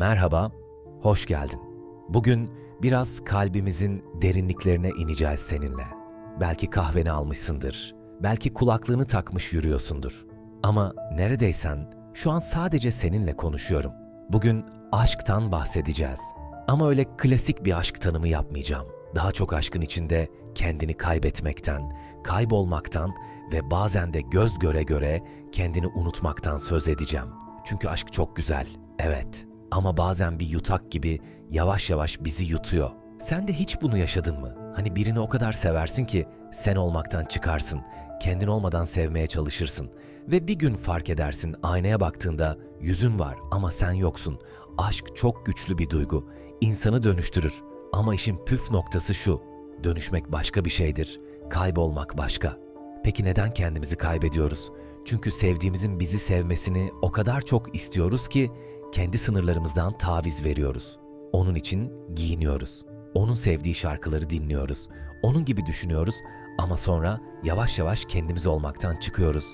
Merhaba, hoş geldin. Bugün biraz kalbimizin derinliklerine ineceğiz seninle. Belki kahveni almışsındır, belki kulaklığını takmış yürüyorsundur. Ama neredeysen şu an sadece seninle konuşuyorum. Bugün aşktan bahsedeceğiz. Ama öyle klasik bir aşk tanımı yapmayacağım. Daha çok aşkın içinde kendini kaybetmekten, kaybolmaktan ve bazen de göz göre göre kendini unutmaktan söz edeceğim. Çünkü aşk çok güzel, evet. Ama bazen bir yutak gibi yavaş yavaş bizi yutuyor. Sen de hiç bunu yaşadın mı? Hani birini o kadar seversin ki sen olmaktan çıkarsın, kendin olmadan sevmeye çalışırsın ve bir gün fark edersin aynaya baktığında yüzün var ama sen yoksun. Aşk çok güçlü bir duygu. İnsanı dönüştürür. Ama işin püf noktası şu. Dönüşmek başka bir şeydir. Kaybolmak başka. Peki neden kendimizi kaybediyoruz? Çünkü sevdiğimizin bizi sevmesini o kadar çok istiyoruz ki kendi sınırlarımızdan taviz veriyoruz. Onun için giyiniyoruz. Onun sevdiği şarkıları dinliyoruz. Onun gibi düşünüyoruz ama sonra yavaş yavaş kendimiz olmaktan çıkıyoruz.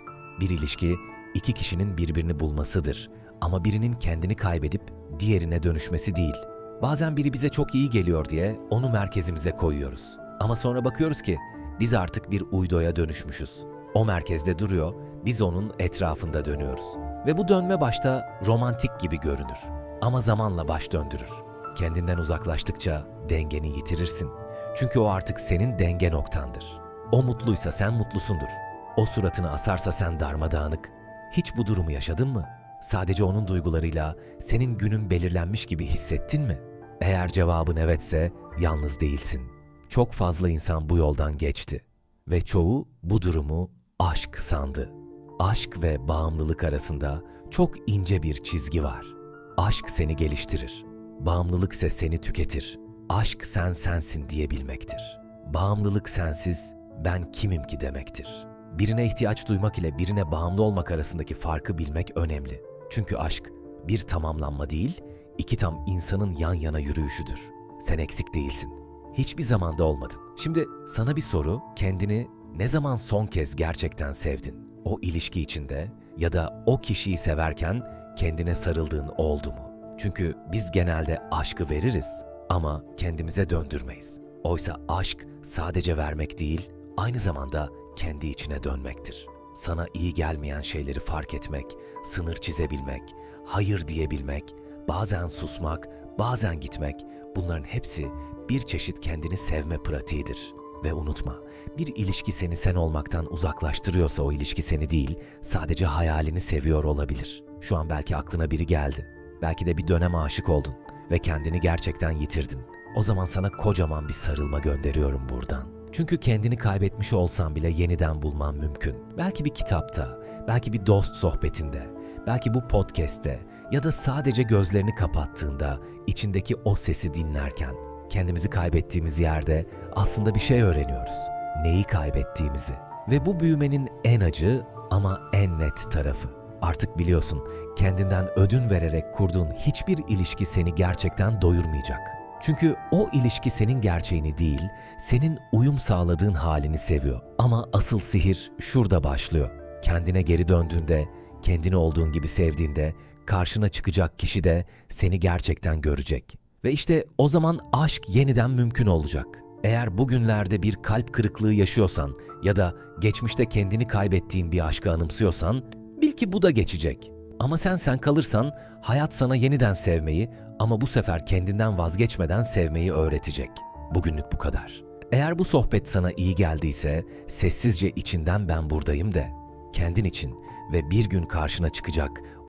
Bir ilişki iki kişinin birbirini bulmasıdır ama birinin kendini kaybedip diğerine dönüşmesi değil. Bazen biri bize çok iyi geliyor diye onu merkezimize koyuyoruz. Ama sonra bakıyoruz ki biz artık bir uydoya dönüşmüşüz. O merkezde duruyor, biz onun etrafında dönüyoruz. Ve bu dönme başta romantik gibi görünür. Ama zamanla baş döndürür. Kendinden uzaklaştıkça dengeni yitirirsin. Çünkü o artık senin denge noktandır. O mutluysa sen mutlusundur. O suratını asarsa sen darmadağınık. Hiç bu durumu yaşadın mı? Sadece onun duygularıyla senin günün belirlenmiş gibi hissettin mi? Eğer cevabın evetse yalnız değilsin. Çok fazla insan bu yoldan geçti ve çoğu bu durumu aşk sandı. Aşk ve bağımlılık arasında çok ince bir çizgi var. Aşk seni geliştirir. Bağımlılık ise seni tüketir. Aşk sen sensin diyebilmektir. Bağımlılık sensiz ben kimim ki demektir. Birine ihtiyaç duymak ile birine bağımlı olmak arasındaki farkı bilmek önemli. Çünkü aşk bir tamamlanma değil, iki tam insanın yan yana yürüyüşüdür. Sen eksik değilsin. Hiçbir zamanda olmadın. Şimdi sana bir soru, kendini ne zaman son kez gerçekten sevdin? O ilişki içinde ya da o kişiyi severken kendine sarıldığın oldu mu? Çünkü biz genelde aşkı veririz ama kendimize döndürmeyiz. Oysa aşk sadece vermek değil, aynı zamanda kendi içine dönmektir. Sana iyi gelmeyen şeyleri fark etmek, sınır çizebilmek, hayır diyebilmek, bazen susmak, bazen gitmek bunların hepsi bir çeşit kendini sevme pratiğidir. Ve unutma, bir ilişki seni sen olmaktan uzaklaştırıyorsa o ilişki seni değil, sadece hayalini seviyor olabilir. Şu an belki aklına biri geldi. Belki de bir dönem aşık oldun ve kendini gerçekten yitirdin. O zaman sana kocaman bir sarılma gönderiyorum buradan. Çünkü kendini kaybetmiş olsan bile yeniden bulman mümkün. Belki bir kitapta, belki bir dost sohbetinde, belki bu podcast'te ya da sadece gözlerini kapattığında içindeki o sesi dinlerken kendimizi kaybettiğimiz yerde aslında bir şey öğreniyoruz. Neyi kaybettiğimizi. Ve bu büyümenin en acı ama en net tarafı. Artık biliyorsun kendinden ödün vererek kurduğun hiçbir ilişki seni gerçekten doyurmayacak. Çünkü o ilişki senin gerçeğini değil, senin uyum sağladığın halini seviyor. Ama asıl sihir şurada başlıyor. Kendine geri döndüğünde, kendini olduğun gibi sevdiğinde, karşına çıkacak kişi de seni gerçekten görecek. Ve işte o zaman aşk yeniden mümkün olacak. Eğer bugünlerde bir kalp kırıklığı yaşıyorsan ya da geçmişte kendini kaybettiğin bir aşkı anımsıyorsan, bil ki bu da geçecek. Ama sen sen kalırsan hayat sana yeniden sevmeyi ama bu sefer kendinden vazgeçmeden sevmeyi öğretecek. Bugünlük bu kadar. Eğer bu sohbet sana iyi geldiyse sessizce içinden ben buradayım de. Kendin için ve bir gün karşına çıkacak